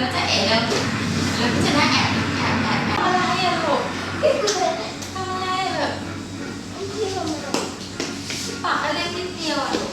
แล้วจะเอ๋แล้วแล้วจะน่าแอบแอบแอบแอบอะไรอะลูกทำอะไรแบบพี่ลงปากอะไรนิดเดียวอะ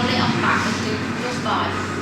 vou ler a placa do teu.